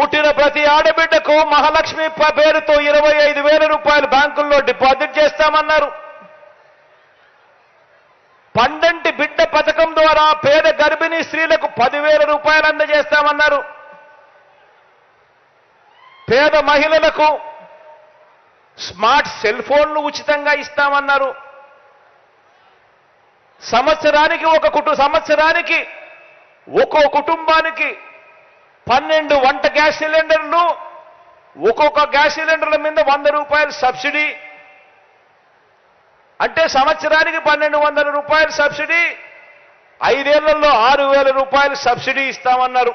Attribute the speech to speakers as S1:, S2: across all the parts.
S1: పుట్టిన ప్రతి ఆడబిడ్డకు మహాలక్ష్మి పేరుతో ఇరవై ఐదు వేల రూపాయలు బ్యాంకుల్లో డిపాజిట్ చేస్తామన్నారు. పండంటి బిడ్డ పథకం ద్వారా పేద గర్భిణీ స్త్రీలకు పదివేల రూపాయలు అందజేస్తామన్నారు. పేద మహిళలకు స్మార్ట్ సెల్ ఫోన్లు ఉచితంగా ఇస్తామన్నారు. సంవత్సరానికి ఒక కుటుంబ సంవత్సరానికి ఒక్కో కుటుంబానికి పన్నెండు వంట గ్యాస్ సిలిండర్లు ఒక్కొక్క గ్యాస్ సిలిండర్ల మీద వంద రూపాయలు సబ్సిడీ. అంటే సంవత్సరానికి పన్నెండు వందల రూపాయలు సబ్సిడీ ఐదేళ్ళలో ఆరు వేల రూపాయలు సబ్సిడీ ఇస్తామన్నారు.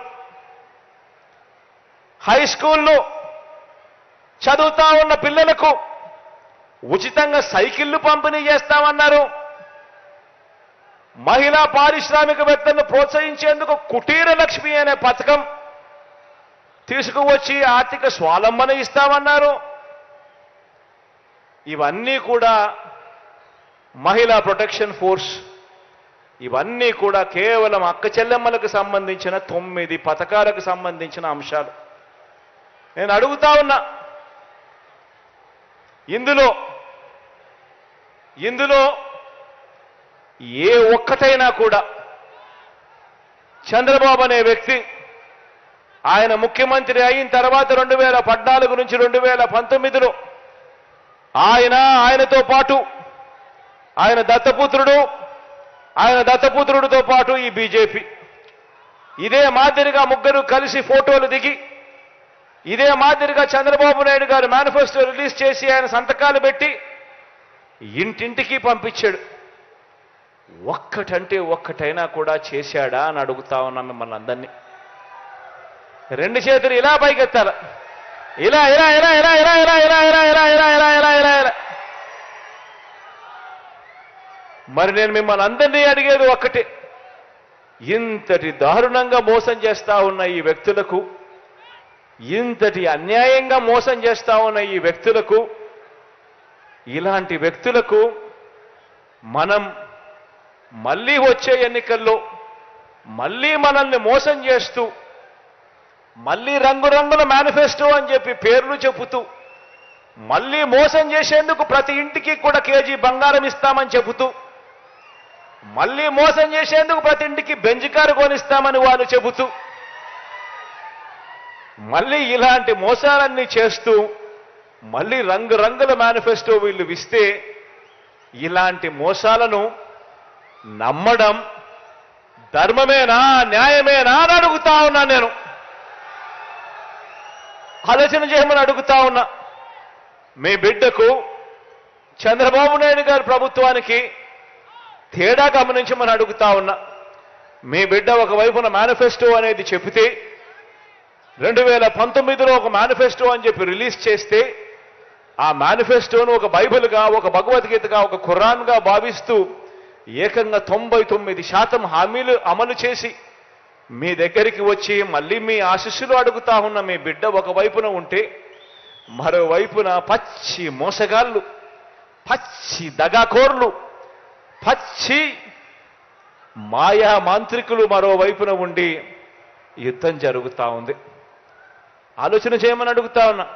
S1: హై స్కూల్లో చదువుతా ఉన్న పిల్లలకు ఉచితంగా సైకిళ్ళు పంపిణీ చేస్తామన్నారు. మహిళా పారిశ్రామికవేత్తలను ప్రోత్సహించేందుకు కుటీర లక్ష్మి అనే పథకం తీసుకువచ్చి ఆర్థిక స్వాలంబన ఇస్తామన్నారు. ఇవన్నీ కూడా మహిళా ప్రొటెక్షన్ ఫోర్స్ ఇవన్నీ కూడా కేవలం అక్క చెల్లెమ్మలకు సంబంధించిన తొమ్మిది పథకాలకు సంబంధించిన అంశాలు. నేను అడుగుతా ఉన్నా ఇందులో ఇందులో ఏ ఒక్కటైనా కూడా చంద్రబాబు అనే వ్యక్తి ఆయన ముఖ్యమంత్రి అయిన తర్వాత రెండు వేల పద్నాలుగు నుంచి రెండు వేల పంతొమ్మిదిలో ఆయన ఆయనతో పాటు ఆయన దత్తపుత్రుడు ఆయన దత్తపుత్రుడితో పాటు ఈ బీజేపీ. ఇదే మాదిరిగా ముగ్గురు కలిసి ఫోటోలు దిగి ఇదే మాదిరిగా చంద్రబాబు నాయుడు గారు మేనిఫెస్టో రిలీజ్ చేసి ఆయన సంతకాలు పెట్టి ఇంటింటికి పంపించాడు. ఒక్కటంటే ఒక్కటైనా కూడా చేశాడా అని అడుగుతా ఉన్నాను మిమ్మల్ని అందరినీ. రెండు చేతులు ఇలా పైకెత్తాల ఇలా ఇలా ఇలా ఇలా ఇలా ఇలా ఇలా ఇలా ఇలా ఇలా ఇలా ఇలా ఇలా ఇలా మరి నేను మిమ్మల్ని అందరినీ అడిగేది ఒక్కటి ఇంతటి దారుణంగా మోసం చేస్తా ఉన్న ఈ వ్యక్తులకు ఇంతటి అన్యాయంగా మోసం చేస్తా ఉన్న ఈ వ్యక్తులకు ఇలాంటి వ్యక్తులకు మనం మళ్ళీ వచ్చే ఎన్నికల్లో మళ్ళీ మనల్ని మోసం చేస్తూ మళ్ళీ రంగురంగుల మేనిఫెస్టో అని చెప్పి పేర్లు చెబుతూ మళ్ళీ మోసం చేసేందుకు ప్రతి ఇంటికి కూడా కేజీ బంగారం ఇస్తామని చెబుతూ మళ్ళీ మోసం చేసేందుకు ప్రతి ఇంటికి బెంజ్ కారు కొనిస్తామని వాళ్ళు చెబుతూ మళ్ళీ ఇలాంటి మోసాలన్నీ చేస్తూ మళ్ళీ రంగురంగుల మేనిఫెస్టో వీళ్ళు ఇస్తే ఇలాంటి మోసాలను నమ్మడం ధర్మమేనా న్యాయమేనా అని అడుగుతా ఉన్నాను నేను. ఆలోచన చేయమని అడుగుతా ఉన్నా. మీ బిడ్డకు చంద్రబాబు నాయుడు గారి ప్రభుత్వానికి తేడా గమనించమని అడుగుతా ఉన్నా. మీ బిడ్డ ఒకవైపున మేనిఫెస్టో అనేది చెబితే రెండు వేల పంతొమ్మిదిలో ఒక మేనిఫెస్టో అని చెప్పి రిలీజ్ చేస్తే ఆ మేనిఫెస్టోను ఒక బైబిల్గా ఒక భగవద్గీతగా ఒక ఖురాన్గా భావిస్తూ ఏకంగా తొంభై తొమ్మిది శాతం హామీలు అమలు చేసి మీ దగ్గరికి వచ్చి మళ్ళీ మీ ఆశీస్సులు అడుగుతా ఉన్న మీ బిడ్డ ఒకవైపున ఉంటే మరోవైపున పచ్చి మోసగాళ్ళు పచ్చి దగాకోర్లు పచ్చి మాయా మాంత్రికులు మరోవైపున ఉండి యుద్ధం జరుగుతూ ఉంది. ఆలోచన చేయమని అడుగుతా ఉన్నా.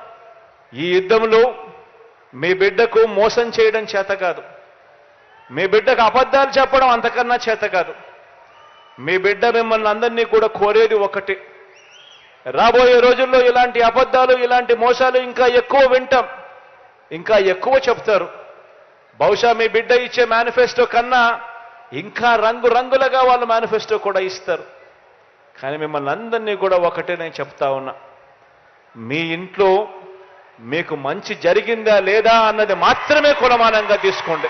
S1: ఈ యుద్ధంలో మీ బిడ్డకు మోసం చేయడం చేత కాదు. మీ బిడ్డకు అబద్ధాలు చెప్పడం అంతకన్నా చేత కాదు. మీ బిడ్డ మిమ్మల్ని అందరినీ కూడా కోరేది ఒకటి. రాబోయే రోజుల్లో ఇలాంటి అబద్ధాలు ఇలాంటి మోసాలు ఇంకా ఎక్కువ వింటాం. ఇంకా ఎక్కువ చెప్తారు. బహుశా మీ బిడ్డ ఇచ్చే మేనిఫెస్టో కన్నా ఇంకా రంగు రంగులుగా వాళ్ళు మేనిఫెస్టో కూడా ఇస్తారు. కానీ మిమ్మల్ని అందరినీ కూడా ఒకటే నేను చెప్తా ఉన్నా. మీ ఇంట్లో మీకు మంచి జరిగిందా లేదా అన్నది మాత్రమే కులమానంగా తీసుకోండి.